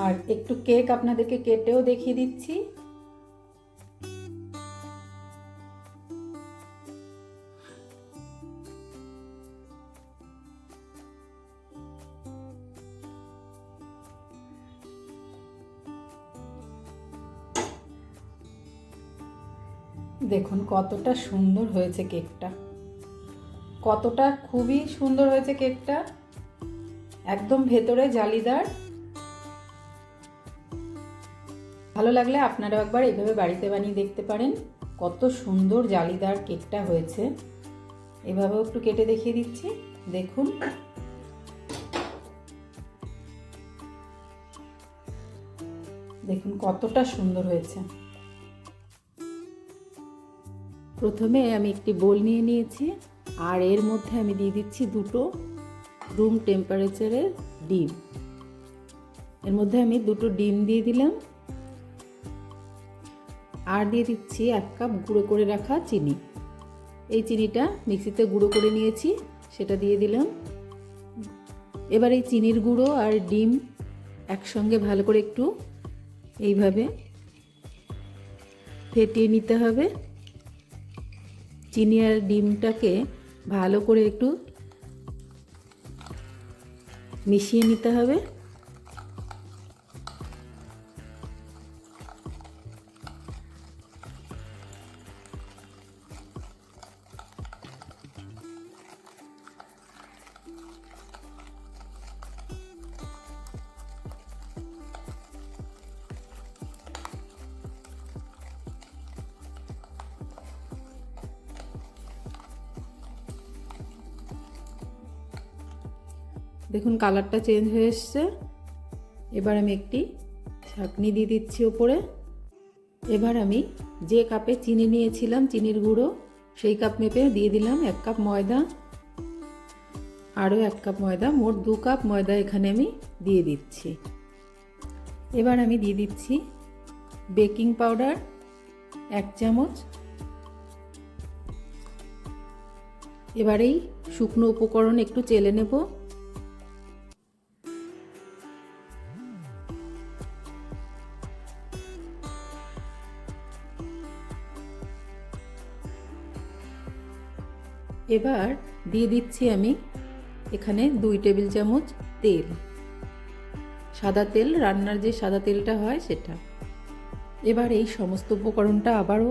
আর একটু কেক আপনাদেরকে কেটেও দেখিয়ে দিচ্ছি। দেখুন, কতটা সুন্দর হয়েছে কেকটা। কতটা খুবই সুন্দর হয়েছে কেকটা। একদম ভেতরে জালিদার। ভালো লাগলে আপনারাও একবার এভাবে বাড়িতে বানিয়ে দেখতে পারেন। কত সুন্দর জালিদার কেকটা হয়েছে। এভাবেও একটু কেটে দেখিয়ে দিচ্ছি। দেখুন। দেখুন কতটা সুন্দর হয়েছে। প্রথমে আমি একটি বোল নিয়ে নিয়েছি আর এর মধ্যে আমি দিয়ে দিচ্ছি দুটো রুম টেম্পারেচারের ডিম। এর মধ্যে আমি দুটো ডিম দিয়ে দিলাম। আর দিয়ে দিচ্ছি এক কাপ গুঁড়ো করে রাখা চিনি। এই চিনিটা মিক্সিতে গুঁড়ো করে নিয়েছি, সেটা দিয়ে দিলাম। এবার এই চিনির গুঁড়ো আর ডিম একসঙ্গে ভালো করে একটু এইভাবে ফেটিয়ে নিতে হবে। চিনি আর ডিমটাকে ভালো করে একটু মিশিয়ে নিতে হবে। দেখুন কালারটা চেঞ্জ হয়ে এসছে। এবার আমি একটি ছাঁকনি দিয়ে দিচ্ছি ওপরে। এবার আমি যে কাপে চিনি নিয়েছিলাম, চিনির গুঁড়ো, সেই কাপ মেপে দিয়ে দিলাম এক কাপ ময়দা। আরও এক কাপ ময়দা, মোট দু কাপ ময়দা এখানে আমি দিয়ে দিচ্ছি। এবার আমি দিয়ে দিচ্ছি বেকিং পাউডার, এক চামচ। এবার এই শুকনো উপকরণ একটু চেলে নেব। এবার দিয়ে দিচ্ছি আমি এখানে দুই টেবিল চামচ তেল। সাদা তেল, রান্নার যে সাদা তেলটা হয় সেটা। এবার এই সমস্ত উপকরণটা আবারও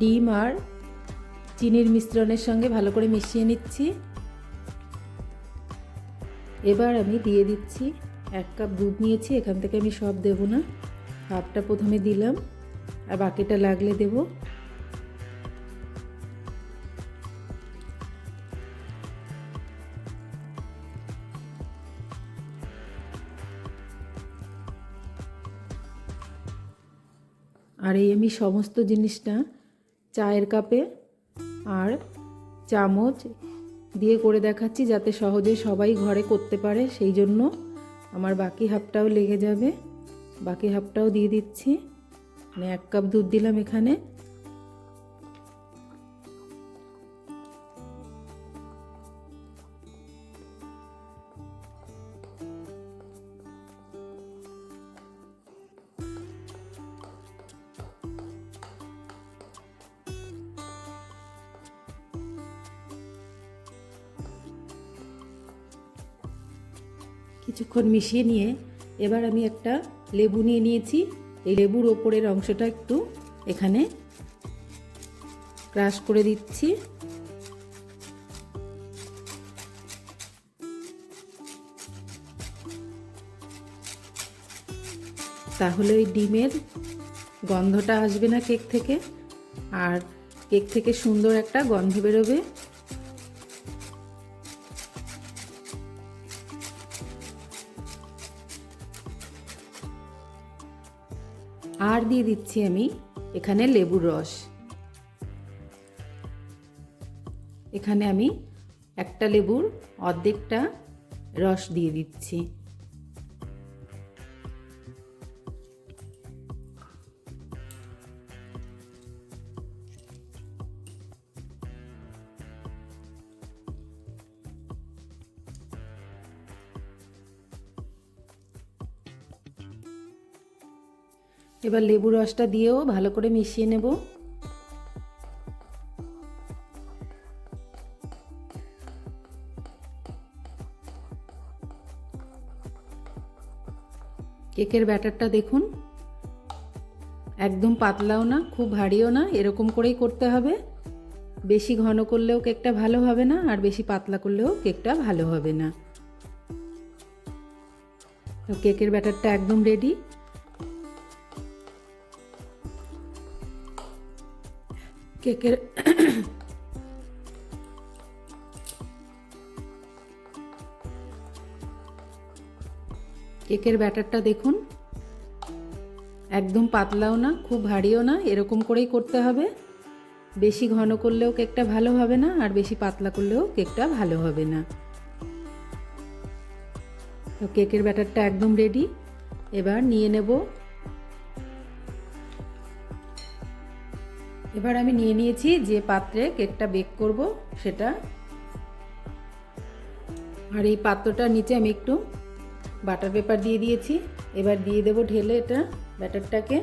ডিম আর চিনির মিশ্রণের সঙ্গে ভালো করে মিশিয়ে নিচ্ছি। এবার আমি দিয়ে দিচ্ছি এক কাপ দুধ নিয়েছি, এখান থেকে আমি সব দেব না। হাফটা প্রথমে দিলাম, আর বাকিটা লাগলে দেবো। আর এই আমি সমস্ত জিনিসটা চায়ের কাপে আর চামচ দিয়ে করে দেখাচ্ছি যাতে সহজে সবাই ঘরে করতে পারে। সেই জন্য আমার বাকি হাফটাও লেগে যাবে। বাকি হাফটাও দিয়ে দিচ্ছি। মানে এক কাপ দুধ দিলাম এখানে। কিছুক্ষণ মিশিয়ে নিয়ে এবার আমি একটা লেবু নিয়ে নিয়েছি। এই লেবুর ওপরের অংশটা একটু এখানে ক্রাশ করে দিচ্ছি। তাহলে ওই ডিমের গন্ধটা আসবে না কেক থেকে। আর কেক থেকে সুন্দর একটা গন্ধ বেরোবে। আর দিয়ে দিচ্ছি আমি এখানে লেবুর রস। এখানে আমি একটা লেবুর অর্ধেকটা রস দিয়ে দিচ্ছি। এবার লেবু রসটা দিয়েও ভালো করে মিশিয়ে নেব। কেকের ব্যাটারটা দেখুন। একদম পাতলাও না, খুব ভারীও না, এরকম করেই করতে হবে। বেশি ঘন করলেও কেকটা ভালো হবে না, আর বেশি পাতলা করলেও কেকটা ভালো হবে না। কেকের ব্যাটারটা একদম রেডি কেকের কেকের ব্যাটারটা দেখুন। একদম পাতলাও না, খুব ভারীও না, এরকম করেই করতে হবে। বেশি ঘন করলেও কেকটা ভালো হবে না, আর বেশি পাতলা করলেও কেকটা ভালো হবে না। তো কেকের ব্যাটারটা একদম রেডি এবার নিয়ে নেব এবার আমি নিয়ে নিয়েছি যে পাত্রে কেকটা বেক করব সেটা। আর এই পাত্রটার নিচে আমি একটু বাটার পেপার দিয়ে দিয়েছি। এবার দিয়ে দেব ঢেলে এটা ব্যাটারটাকে।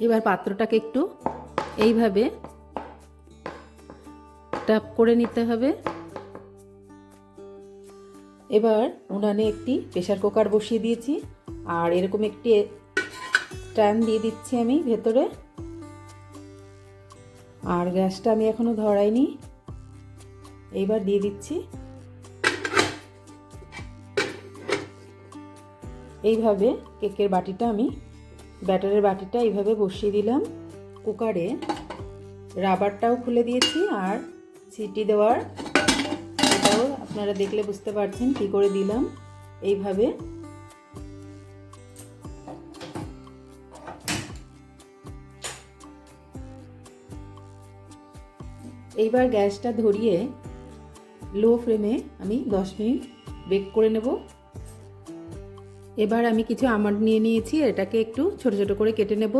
এবার পাত্রটাকে একটু এইভাবে টাপ করে নিতে হবে। এবার উনানে একটি প্রেশার কুকার বসিয়ে দিয়েছি। আর এরকম একটি স্ট্যান্ড দিয়ে দিচ্ছি আমি ভেতরে। আর গ্যাসটা আমি এখনও ধরাইনি। এইবার দিয়ে দিচ্ছি। এইভাবে কেকের বাটিটা আমি ব্যাটারের বাটিটা এইভাবে বসিয়ে দিলাম। কুকারে রাবারটাও খুলে দিয়েছি আর সিটি দেওয়ার এটাও আপনারা দেখলে বুঝতে পারছেন কি করে দিলাম। এইভাবে এইবার গ্যাসটা ধরিয়ে লো ফ্লেমে আমি দশ মিনিট বেক করে নেব। এবার আমি কিছু আমন্ড নিয়ে নিয়েছি, এটাকে একটু ছোট ছোট করে কেটে নেব।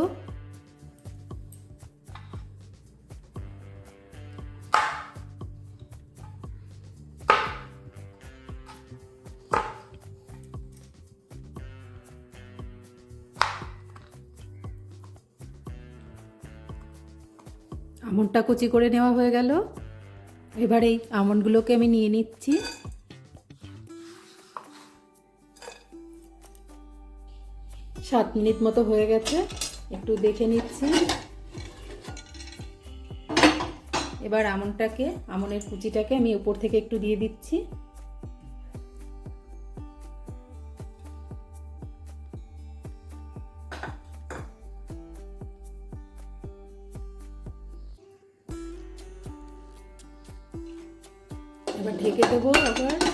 আমন্ডটা কুচি করে নেওয়া হয়ে গেল। এবার এই আমন্ডগুলোকে আমি নিয়ে নিচ্ছি। সাত মিনিট মতো হয়ে গেছে। একটু দেখে নিচ্ছি। এবার আমনটাকে, আমনের কুচিটাকে আমি উপর থেকে একটু দিয়ে দিচ্ছি। এবার ঢেকে দেবো আবার।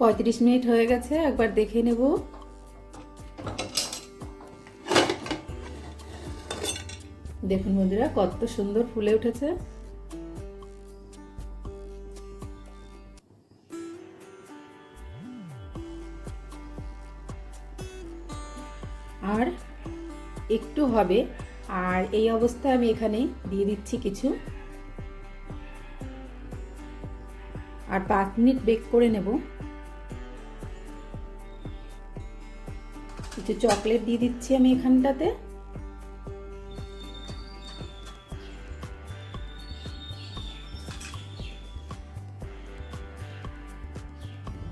পঁয়ত্রিশ মিনিট হয়ে গেছে, একবার দেখে নেব। দেখুন বন্ধুরা, কত সুন্দর ফুলে উঠেছে। আর একটু হবে, আর এই অবস্থায় আমি এখানে দিয়ে দিচ্ছি কিছু। আর পাঁচ মিনিট বেক করে নেব। কিছু চকলেট দিয়ে দিচ্ছি আমি এখানটাতে।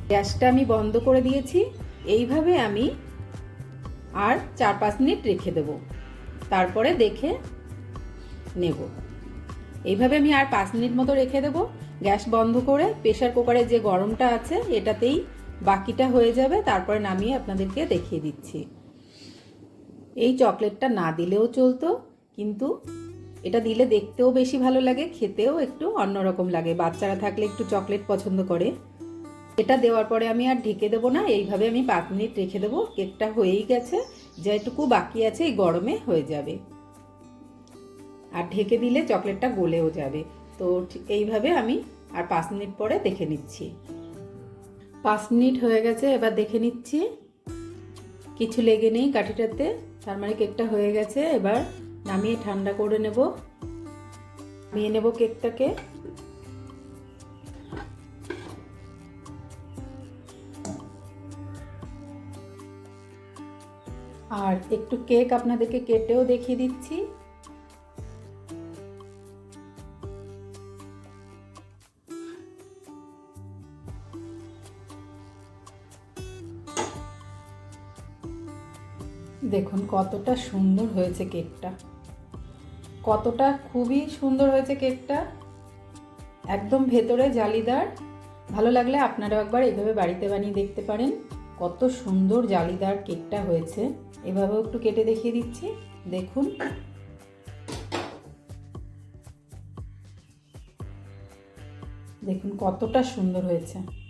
গ্যাসটা আমি বন্ধ করে দিয়েছি। এইভাবে আমি আর চার পাঁচ মিনিট রেখে দেব। তারপরে দেখে নেব। এইভাবে আমি আর পাঁচ মিনিট মতো রেখে দেবো। গ্যাস বন্ধ করে প্রেশার কুকারের যে গরমটা আছে, এটাতেই বাকিটা হয়ে যাবে, তারপরে নামিয়ে আপনাদেরকে দেখিয়ে দিচ্ছি। এই চকলেটটা না দিলেও চলতো, কিন্তু এটা দিলে দেখতেও বেশি ভালো লাগে, খেতেও একটু অন্যরকম লাগে। বাচ্চারা থাকলে একটু চকলেট পছন্দ করে। এটা দেওয়ার পরে আমি আর ঢেকে দেবো না, এইভাবে আমি পাঁচ মিনিট রেখে দেবো। কেকটা হয়েই গেছে যেটুকু বাকি আছে এই গরমে হয়ে যাবে। আর ঢেকে দিলে চকলেটটা গলেও যাবে। তো এইভাবে আমি আর পাঁচ মিনিট পরে দেখে নিচ্ছি। পাঁচ মিনিট হয়ে গেছে, এবার দেখে নিচ্ছি। কিছু লেগে নেই কাঠিটাতে, তার মানে কেকটা হয়ে গেছে, এবার নামিয়ে ঠান্ডা করে নেব। নামিয়ে নেব কেকটাকে। আর একটু কেক আপনাদেরকে কেটেও দেখিয়ে দিচ্ছি। দেখুন, কতটা সুন্দর হয়েছে কেকটা। কতটা খুবই সুন্দর হয়েছে কেকটা। একদম ভেতরে জালিদার। ভালো লাগলে আপনারাও একবার এইভাবে বাড়িতে বানিয়ে দেখতে পারেন। কত সুন্দর জালিদার কেকটা হয়েছে। এভাবেও একটু কেটে দেখিয়ে দিচ্ছি। দেখুন। দেখুন, কতটা সুন্দর হয়েছে।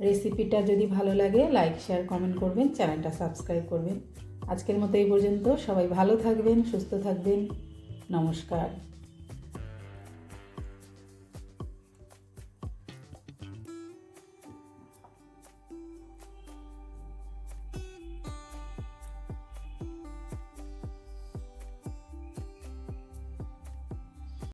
রেসিপিটা যদি ভালো লাগে লাইক শেয়ার কমেন্ট করবেন, চ্যানেলটা সাবস্ক্রাইব করবেন। আজকের মতো এই পর্যন্ত। সবাই ভালো থাকবেন, সুস্থ থাকবেন। নমস্কার।